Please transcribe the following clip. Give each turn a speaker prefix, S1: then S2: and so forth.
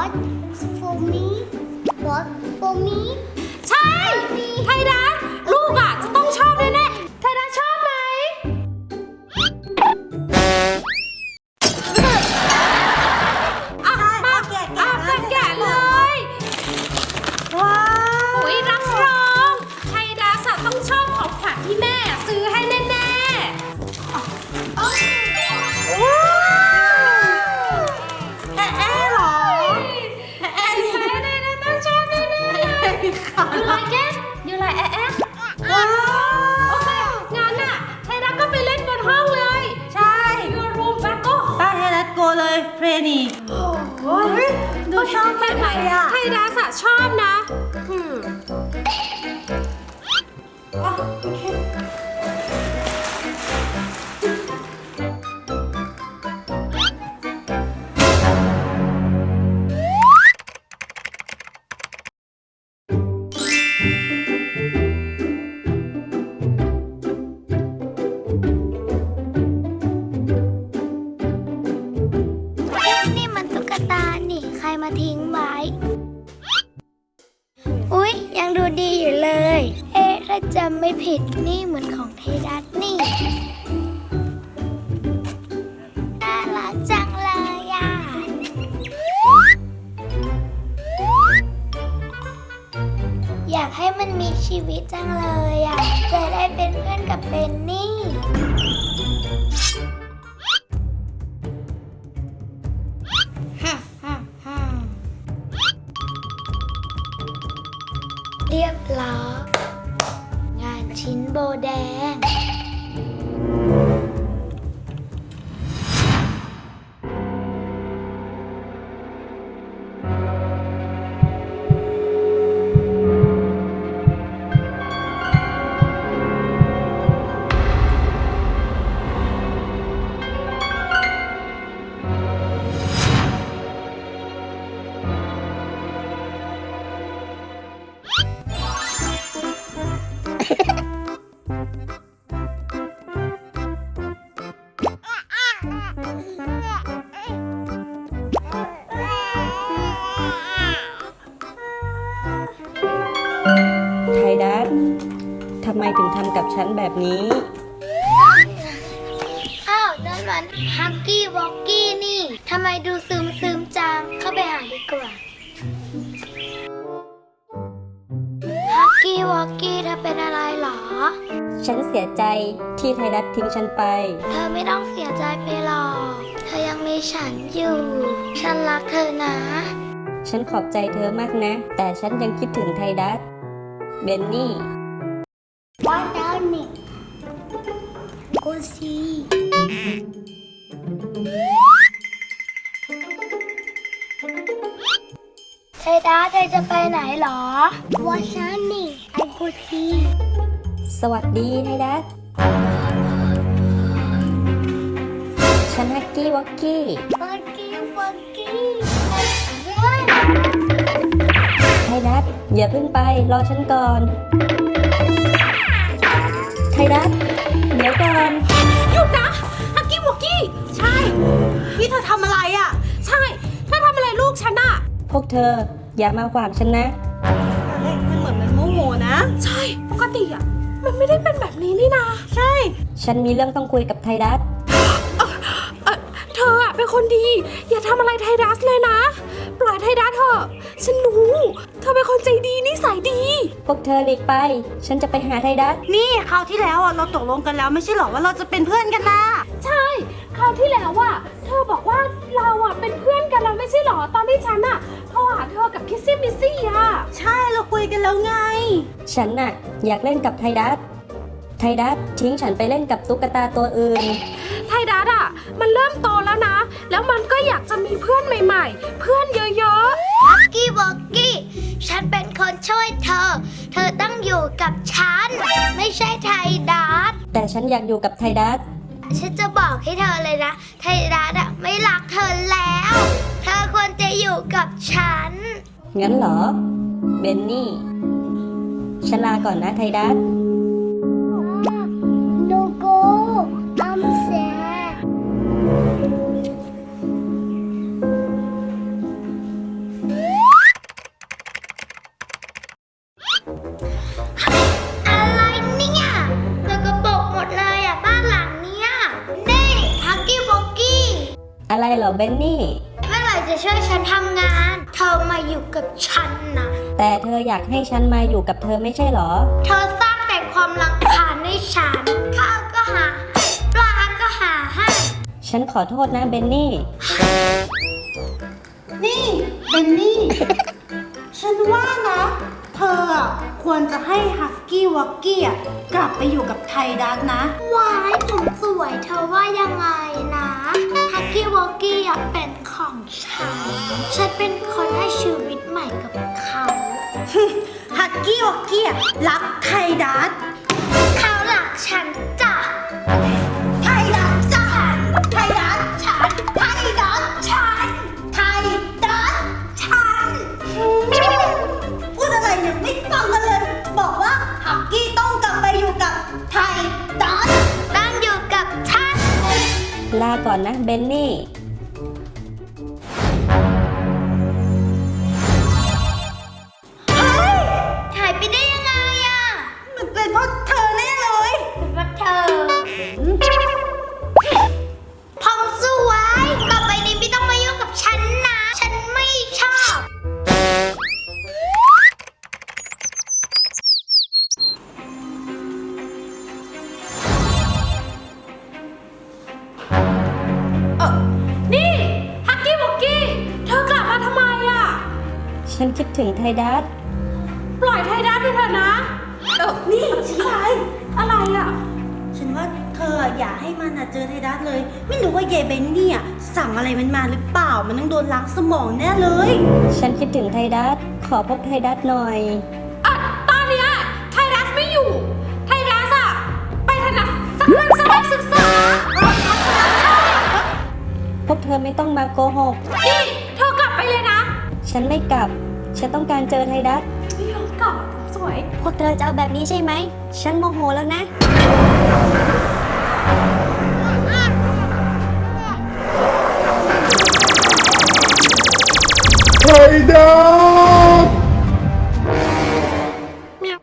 S1: what? For me? What? For me
S2: รัสอะชอบนะ
S3: อืมอ๋
S2: อ
S3: โอเค
S1: นี่มันตุ๊กตานี่ ใครมาทิ้งไว้ ดูดีอยู่เลย เอ๊ะ ถ้าจำไม่ผิดนี่เหมือนของเทดัสนี่ น่ารักจังเลยอะ อยากให้มันมีชีวิตจังเลยอะ จะได้เป็นเพื่อนกับเบนนี่ เรียบร้อยงานชิ้นโบแดง
S4: ทดัสทำไมถึงทำกับฉันแบบนี้
S1: อ้าวนั่นมันฮักกี้วอกกี้นี่ทำไมดูซึมซึมๆจังเข้าไปหาดีกว่าฮักกี้วอกกี้เธอเป็นอะไรเหรอ
S4: ฉันเสียใจที่ไทดัสทิ้งฉันไป
S1: เธอไม่ต้องเสียใจไปหรอก เธอยังมีฉันอยู่ ฉันรักเธอนะ
S4: ฉันขอบใจเธอมากนะ แต่ฉันยังคิดถึงไทดัส เบนนี่
S1: ว่าแล้วนี่กูซีเธอดาเธอจะไปไหนเหรอว่าฉันนี่ไอ้กูซี
S4: สวัสดีไทดัสฉันฮักกี้วอกกี้
S1: วักกี้
S4: อย่าเพิ่งไป รอฉันก่อน ไทดัสเดี๋ยวก่อน
S2: หยุดนะฮักกี้วอกกี้ ใช่
S3: นี่เธอทำอะไรอะ
S2: ใช่ถ้าทำอะไรลูกฉันอะ
S4: พวกเธออย่ามาขวางฉันนะ
S3: มันเหมือนมันโมโหนะ
S2: ใช่ ปกติอะมันไม่ได้เป็นแบบนี้นี่นา
S3: ใช่
S4: ฉันมีเรื่องต้องคุยกับไทดัส
S2: เออเธออะเป็นคนดี อย่าทำอะไรไทดัสเลยนะ ปล่อยไทดัสเถอะ ฉันรู้
S4: วกเธอหลีกไป ฉันจะไปหาไทดัส
S3: นี่คราวที่แล้วอะเราตกลงกันแล้วไม่ใช่เหรอว่าเราจะเป็นเพื่อนกันนะ
S2: ใช่คราวที่แล้วอะเธอบอกว่าเราอะเป็นเพื่อนกันเราไม่ใช่หรอตอนที่ฉันอะโทรหาเธอกับคิสซี่มิสซี่อะ
S3: ใช่เราคุยกันแล้วไง
S4: ฉันน่ะอยากเล่นกับไทดัสไทดัสทิ้งฉันไปเล่นกับตุ๊กตาตัวอื่น
S2: ไทดัสอะมันเริ่มโตแล้วนะ แล้วมันก็อยากจะมีเพื่อนใหม่ ๆ เพื่อนเยอะ
S1: ฮักกี้วอกกี้ ฉันเป็นคนช่วยเธอ เธอต้องอยู่กับฉัน ไม่ใช่ไทยดาร์ด
S4: แต่ฉันอยากอยู่กับไทดัส
S1: ฉันจะบอกให้เธอเลยนะ ไทยดาร์ดอะไม่รักเธอแล้ว เธอควรจะอยู่กับฉัน
S4: งั้นเหรอ เบนนี่ ฉันลาก่อนนะไทดัส
S1: No
S4: เหรอเบนนี่
S1: เมื่อไหร่จะช่วยฉันทำงาน เธอมาอยู่กับฉันนะ
S4: แต่เธออยากให้ฉันมาอยู่กับเธอไม่ใช่เหรอ
S1: เธอสร้างแต่ความรังคาญให้ฉัน ข้าวก็หาให้ปลาก็หาให้
S4: ฉันขอโทษนะเบนนี่
S3: นี่เบนนี่ ฉันว่านะเธออะ ควรจะให้ฮักกี้วักกี้อะกลับไปอยู่กับไทยดัสนะ
S1: วายผมสวยเธอว่ายังไงนะฮักกี้วอกกี้อยากเป็นของฉัน ฉันเป็นคนให้ชีวิตใหม่กับเขา
S3: ฮักกี้วักกี้อะรักไทยดัส
S1: เขาหลักฉัน
S3: กับไทยดัส
S1: ต้องอยู่กับฉัน
S4: ลาก่อนนะเบนนี่ ฉันคิดถึงไทยดัส
S2: ปล่อยไทยดัสไปเถอะนะเออนี่ชี้ไรอะไรอะ
S3: ฉันว่าเธออย่าให้มันอะเจอไทยดัสเลย ไม่รู้ว่าเยเบนเนี่ยสั่งอะไรมันมาหรือเปล่า มันต้องโดนล้างสมองแน่เลย
S4: ฉันคิดถึงไทยดัสขอพบไทยดัสหน่อย
S2: อะตอนเนี้ยไทยดัสไม่อยู่ ไทยดัสอะไปถนัดสักเรื่องสมัยศึกษา
S4: พวกเธอไม่ต้องมาโกหก
S2: นี่เธอกลับไปเลยนะ
S4: ฉันไม่กลับ ฉันต้องการเจอไทยดัส
S2: ไม่ยอมกลับสวย
S4: พวกเธอจะเอาแบบนี้ใช่ไหม ฉันโมโหแล้วนะ
S5: ไทยดัส